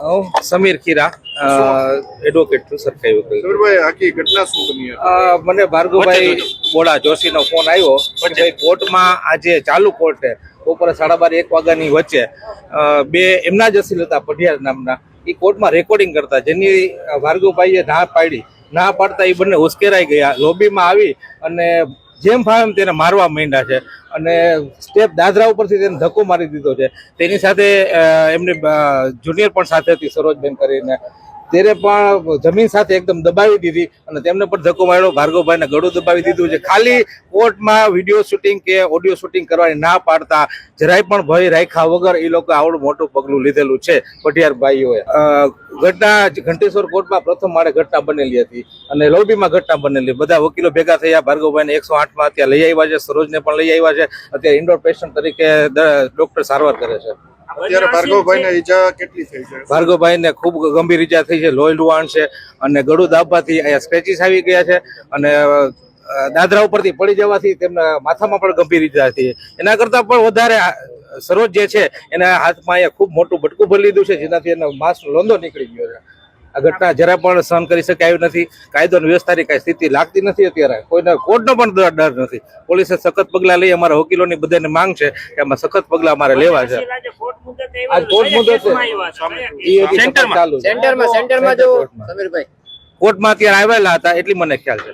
હું સમીર ખીરા એડવોકેટ છું સરકારી વકીલ સમીરભાઈ આખી ઘટના શું બની મને ભાર્ગવભાઈ બોડા જોશીનો ફોન આવ્યો કે ભાઈ કોર્ટમાં આજે ચાલુ કોર્ટ છે. બપોરે સાડા બાર એક વાગ્યાની વચ્ચે. બે એમના જ અસીલ હતા પઢિયાર નામના. એ કોર્ટમાં રેકોર્ડિંગ કરતા. જેની ભાર્ગવભાઈએ ના પાડી. ના પાડતા એ બંને ઉશ્કેરાઈ ગયા. લોબીમાં આવી અને જેમ ફાવે તેને મારવા માંડ્યા છે. અને સ્ટેપ દાદરા ઉપરથી તેને ધક્કો મારી દીધો છે. તેની સાથે એમની જુનિયર પણ સાથે હતી, સરોજબેન કરીને. તેને પણ જમીન સાથે એકદમ દબાવી દીધી અને તેમને પણ ધક્કો માર્યો. ભાર્ગવભાઈને ગળું દબાવી દીધું છે. ખાલી કોર્ટમાં વીડિયો શૂટિંગ કે ઓડિયો શૂટિંગ કરવાની ના પાડતા જરાય પણ ભય રાખ્યા વગર એ લોકો આવડું મોટું પગલું લીધેલું છે. ભાઈઓએ. ઘટના ઘંટેશ્વર કોર્ટમાં પ્રથમ માળે ઘટના બનેલી હતી અને લોબીમાં ઘટના બનેલી. બધા વકીલો ભેગા થયા. ભાર્ગવભાઈને એકસો આઠમાં અત્યારે લઈ આવ્યા છે. સરોજને પણ લઈ આવ્યા છે. અત્યારે ઇન્ડોર પેશન્ટ તરીકે ડોક્ટર સારવાર કરે છે. અત્યારે ભાર્ગવભાઈને ઈજા કેટલી થઈ છે? ભાર્ગવભાઈને ખૂબ ગંભીર ઈજા થઈ છે લોહી લુવાણ છે અને ગળું દાબવાથી અહીંયા સ્ક્રેચીસ આવી ગયા છે અને દાદરા ઉપરથી પડી જવાથી તેમના માથામાં પણ ગંભીર ઈજા થઈ એના કરતાં પણ વધારે સરોજ જે છે એના હાથમાં અહીંયા ખૂબ મોટું ભટકું ભરી લીધું છે જેનાથી એનો માંસ લોંદો નીકળી ગયો છે. આ ઘટના જરા પણ સહન કરી શકાય એવી નથી. કાયદો અને વ્યવસ્થાની કાંઈ સ્થિતિ લાગતી નથી અત્યારે. કોઈને કોર્ટનો પણ ડર નથી. પોલીસે સખત પગલાં લઈ અમારા વકીલોની બધાની માંગ છે કે આમાં સખત પગલાં અમારે લેવા છે. આજ કોર્ટ છે. સેન્ટરમાં સેન્ટરમાં જો સમીરભાઈ. કોર્ટમાં અત્યારે આવેલા હતા એટલી મને ખ્યાલ છે.